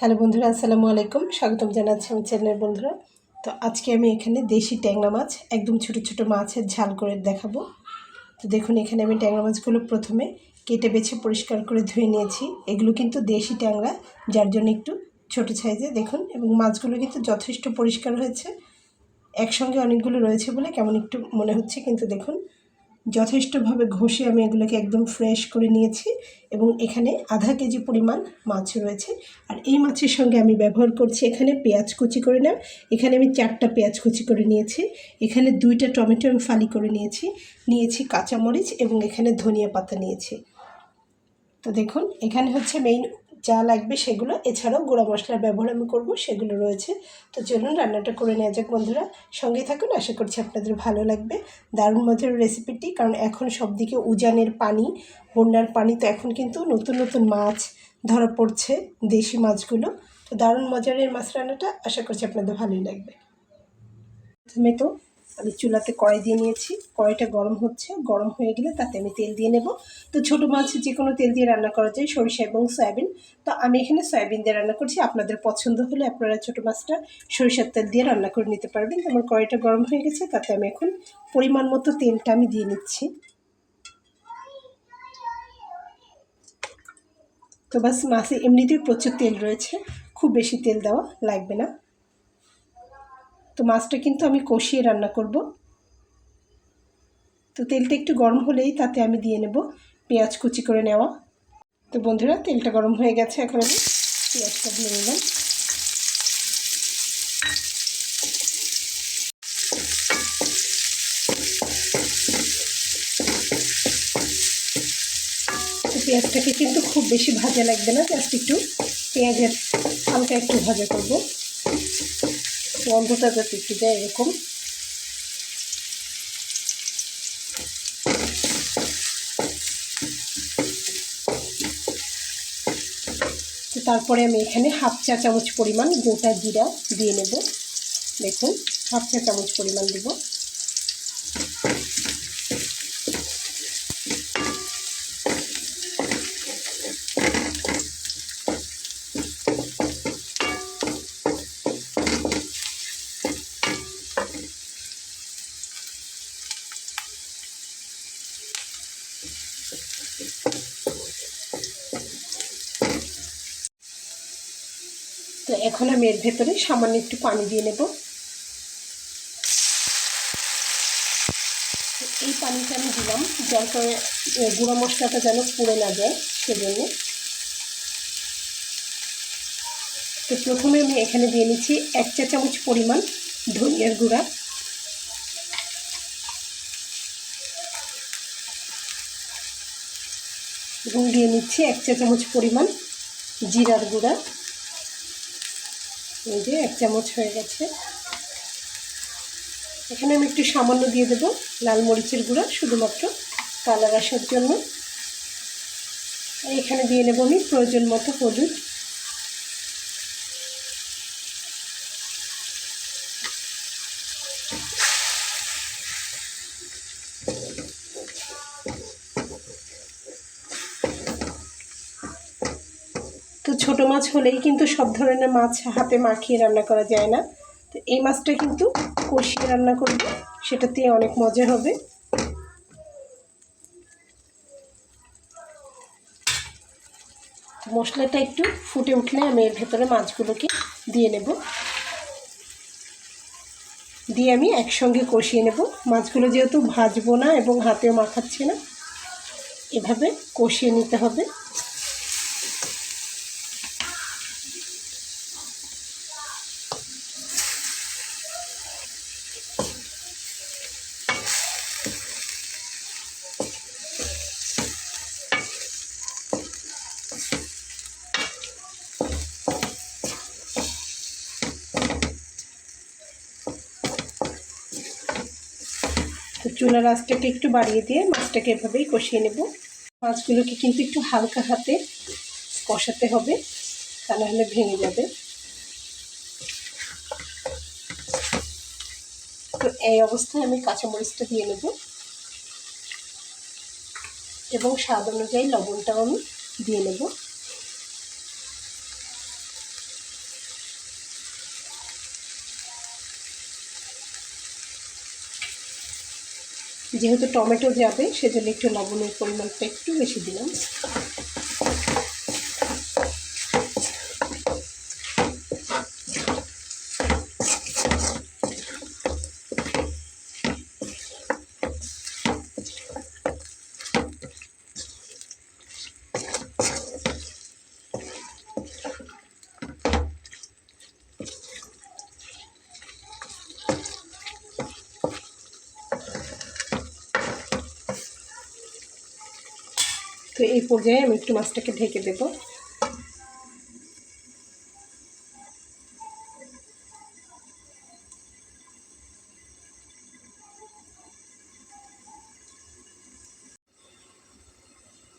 Hello বন্ধুরা, আসসালামু আলাইকুম। স্বাগতম জানাচ্ছি আমার চ্যানেলের বন্ধুরা। তো আজকে আমি এখানে দেশি ট্যাংরা মাছ, একদম ছোট ছোট মাছের ঝাল করে দেখাবো। তো দেখুন, এখানে আমি ট্যাংরা মাছগুলো প্রথমে কেটে বেছে পরিষ্কার করে ধুয়ে নিয়েছি। এগুলো কিন্তু দেশি ট্যাংরা, যার জন্য একটু ছোট সাইজে, দেখুন, এবং মাছগুলো কিন্তু যথেষ্ট পরিষ্কার হয়েছে। একসঙ্গে অনেকগুলো রয়েছে বলে কেমন একটু মনে হচ্ছে, কিন্তু দেখুন যথেষ্টভাবে ঘষে আমি এগুলোকে একদম ফ্রেশ করে নিয়েছি এবং এখানে আধা কেজি পরিমাণ মাছ রয়েছে। আর এই মাছের সঙ্গে আমি ব্যবহার করছি এখানে পেঁয়াজ কুচি করে নেওয়া। এখানে আমি চারটা পেঁয়াজ কুচি করে নিয়েছি। এখানে দুইটা টমেটো আমি ফালি করে নিয়েছি। নিয়েছি কাঁচামরিচ এবং এখানে ধনিয়া পাতা নিয়েছি। তো দেখুন, এখানে হচ্ছে মেইন যা লাগবে সেগুলো। এছাড়াও গুঁড়া মশলার ব্যবহার আমি করব, সেগুলো রয়েছে। তো চলুন রান্নাটা করে নেওয়া যাক বন্ধুরা। সঙ্গে থাকুন, আশা করছি আপনাদের ভালো লাগবে। দারুণ মজার রেসিপিটি কারণ এখন সব দিকে উজানের পানি, বন্যার পানি, তো এখন কিন্তু নতুন নতুন মাছ ধরা পড়ছে, দেশি মাছগুলো। তো দারুণ মজার মাছ রান্নাটা, আশা করছি আপনাদের ভালোই লাগবে। প্রথমে তো আমি চুলাতে কড়াই দিয়ে নিয়েছি। কড়াইটা গরম হচ্ছে। গরম হয়ে গেলে তাতে আমি তেল দিয়ে নেব। তো ছোটো মাছ যে কোনো তেল দিয়ে রান্না করা যায়, সরিষা এবং সয়াবিন। তো আমি এখানে সয়াবিন দিয়ে রান্না করছি। আপনাদের পছন্দ হলে আপনারা ছোটো মাছটা সরিষার তেল দিয়ে রান্না করে নিতে পারবেন। আমার কড়াইটা গরম হয়ে গেছে। তাতে আমি এখন পরিমাণ মতো তেলটা আমি দিয়ে নিচ্ছি। তো বাস মাছে এমনিতেই প্রচুর তেল রয়েছে। খুব বেশি তেল দেওয়া লাগবে না। তো মাছটা কিন্তু আমি কষিয়ে রান্না করব। তো তেলটা একটু গরম হলেই তাতে আমি দিয়ে নেব পেঁয়াজ কুচি করে নেওয়া। তো বন্ধুরা, তেলটা গরম হয়ে গেছে, এখন আমি পেঁয়াজটা দিয়ে নিলাম। পেঁয়াজটাকে কিন্তু খুব বেশি ভাজা লাগবে না, জাস্ট একটু পেঁয়াজের হালকা একটু ভাজা করব। গন্ধটা যাতে একটু দেয় এরকম। তারপরে আমি এখানে হাফ চা চামচ পরিমাণ গোটা জিরা দিয়ে নেব। দেখুন, হাফ চা চামচ পরিমাণ দেব। তো এখন আমি এর ভেতরে সামান্য একটু পানি দিয়ে নেব। এই পানিটা আমি দিলাম, যার করে গুঁড়ো মশলাটা যেন পুড়ে না যায় সেজন্য। তো প্রথমে আমি এখানে দিয়ে নিচ্ছি এক চা চামচ পরিমাণ ধনিয়ার গুঁড়া। এবং দিয়ে নিচ্ছি এক চা চামচ পরিমাণ জিরার গুঁড়া। এই যে এক চামচ হয়ে গেছে। এখানে আমি একটু সামান্য দিয়ে দেব লাল মরিচের গুঁড়া, শুধুমাত্র কালার আসার জন্য। এখানে দিয়ে নেব আমি প্রয়োজন মতো হলুদ তো ছোটো মাছ হলেই কিন্তু সব ধরনের মাছ হাতে মাখিয়ে রান্না করা যায় না। তো এই মাছটা কিন্তু কষিয়ে রান্না করবে, সেটাতে অনেক মজা হবে। মশলাটা একটু ফুটে উঠলে আমি এর ভেতরে মাছগুলোকে দিয়ে নেব। দিয়ে আমি একসঙ্গে কষিয়ে নেব। মাছগুলো যেহেতু ভাজবো না এবং হাতেও মাখাচ্ছে না, এভাবে কষিয়ে নিতে হবে। চুলার আঁচটাকে একটু বাড়িয়ে দিয়ে মাছটাকে এভাবেই কষিয়ে নেব। মাছগুলোকে কিন্তু একটু হালকা হাতে কষাতে হবে, তা নাহলে ভেঙে যাবে। তো এই অবস্থায় আমি কাঁচামরিচটা দিয়ে নেব এবং স্বাদ অনুযায়ী লবণটাও আমি দিয়ে নেব। যেহেতু টমেটো যাবে সেজন্য একটু লবণের পরিমাণটা একটু বেশি দিলাম। তো এই পর্যায়ে আমি একটু মাছটাকে ঢেকে দেবো।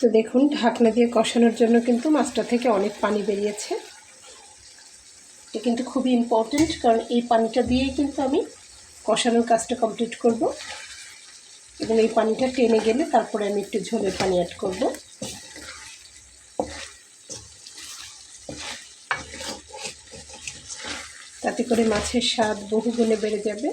তো দেখুন, ঢাকনা দিয়ে কষানোর জন্য কিন্তু মাছটা থেকে অনেক পানি বেরিয়েছে। এটা কিন্তু খুবই ইম্পর্টেন্ট কারণ এই পানিটা দিয়েই কিন্তু আমি কষানোর কাজটা কমপ্লিট করব। এবং এই পানিটা টেনে গেলে তারপরে আমি একটু ঝোলের পানি অ্যাড করব। তাতে করে মাছের স্বাদ বহুগুণে বেড়ে যাবে।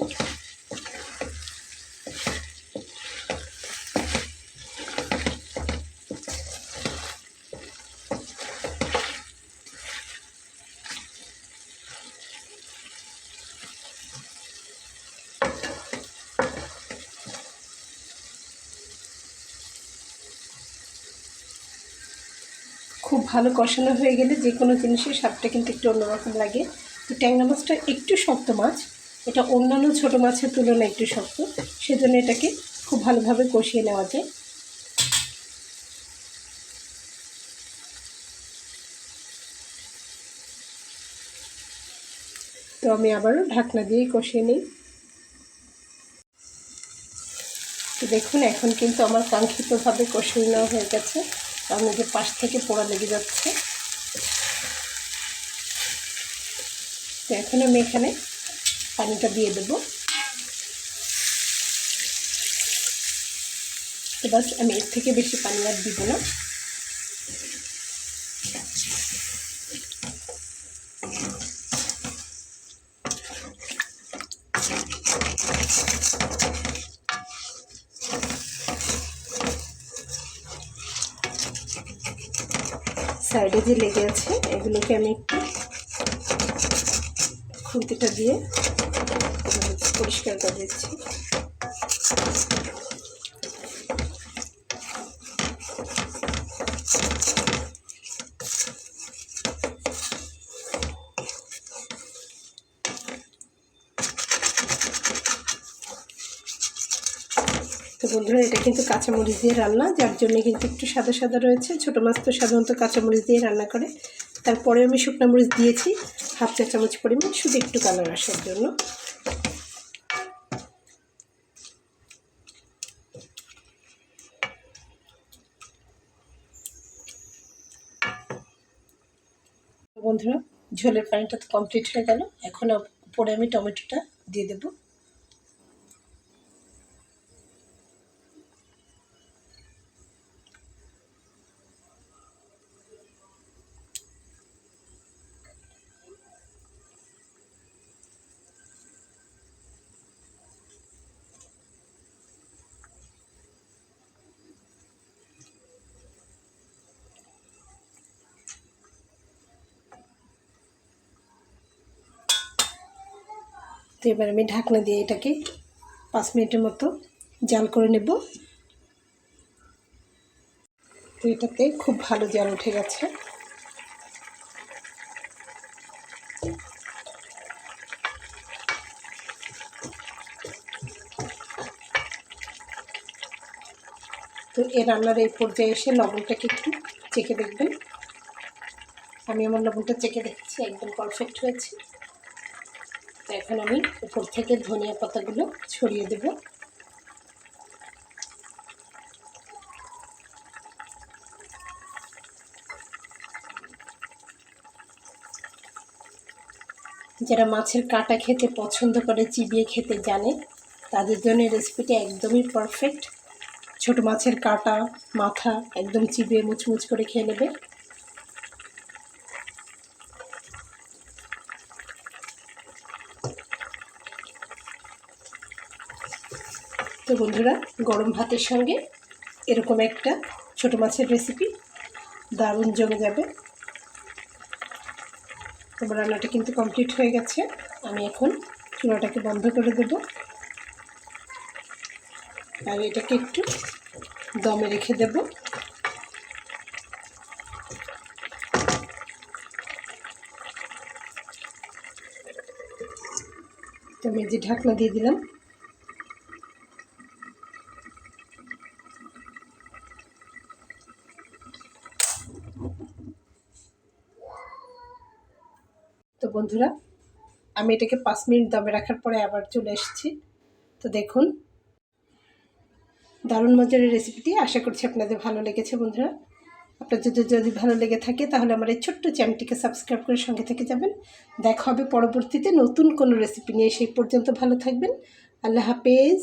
খুব ভালো কষানো হয়ে গেলে যে কোনো জিনিসের স্বাদটা কিন্তু একটু অন্যরকম লাগে। তো ট্যাংরা মাছটা একটু শক্ত মাছ, এটা অন্যান্য ছোট মাছের তুলনায় একটু শক্ত, সেজন্য এটাকে খুব ভালোভাবে কষিয়ে নেওয়া যায়। তো আমি আবারও ঢাকনা দিয়েই কষিয়ে নিই। তো দেখুন, এখন কিন্তু আমার কাঙ্ক্ষিতভাবে কষিয়ে নেওয়া হয়ে গেছে। যে পাশ থেকে পোড়া লেগে যাচ্ছে এখন আমি এখানে পানিটা দিয়ে দেবো। তো বাস, আমি এর থেকে বেশি পানি আর দিব না। সাইডে যে লেগে আছে, এগুলোকে আমি একটু খুন্তিটা দিয়ে পরিষ্কার করে দিচ্ছি। তো বন্ধুরা, এটা কিন্তু কাঁচামরিচ দিয়ে রান্না, যার জন্য কিন্তু একটু সাদা সাদা রয়েছে। ছোটো মাছ তো সাধারণত কাঁচামরিচ দিয়ে রান্না করে। তারপরে আমি শুকনো মরিচ দিয়েছি। হাফ চা চামচ পরিমাণ শুধু একটু কালার আসার জন্য। বন্ধুরা, ঝোলের পানিটা তো কমপ্লিট হয়ে গেল। এখন উপরে আমি টমেটোটা দিয়ে দেবো। তো এবার আমি ঢাকনা দিয়ে এটাকে পাঁচ মিনিটের মতো জাল করে নেব। তো এটাতে খুব ভালো জাল উঠে গেছে। তো এ রান্নার এই পর্যায়ে এসে লবণটাকে একটু চেখে দেখবেন। আমি আমার লবণটা চেখে দেখছি, একদম পারফেক্ট হয়েছে। এখন আমি উপর থেকে ধনিয়া পাতাগুলো ছড়িয়ে দেব। যারা মাছের কাটা খেতে পছন্দ করে, চিবিয়ে খেতে জানে, তাদের জন্য রেসিপিটা একদমই পারফেক্ট ছোট মাছের কাটা, মাথা একদম চিবিয়ে মুচমুচ করে খেয়ে নেবে। তো বন্ধুরা, গরম ভাতের সঙ্গে এরকম একটা ছোট মাছের রেসিপি দারুণ জমে যাবে। তোমার রান্নাটা কিন্তু কমপ্লিট হয়ে গেছে। আমি এখন চুলাটাকে বন্ধ করে দেব। আর এটাকে একটু দমে রেখে দেব। তো আমি যে ঢাকনা দিয়ে দিলাম বন্ধুরা, আমি এটাকে পাঁচ মিনিট দমে রাখার পরে আবার চলে এসেছি। তো দেখুন, দারুণ মজার রেসিপিটি আশা করছি আপনাদের ভালো লেগেছে বন্ধুরা। আপনাদের যদি যদি ভালো লেগে থাকে, তাহলে আমার এই ছোট্ট চ্যানেলটিকে সাবস্ক্রাইব করে সঙ্গে থেকে যাবেন। দেখা হবে পরবর্তীতে নতুন কোনো রেসিপি নিয়ে। সেই পর্যন্ত ভালো থাকবেন। আল্লাহ হাফেজ।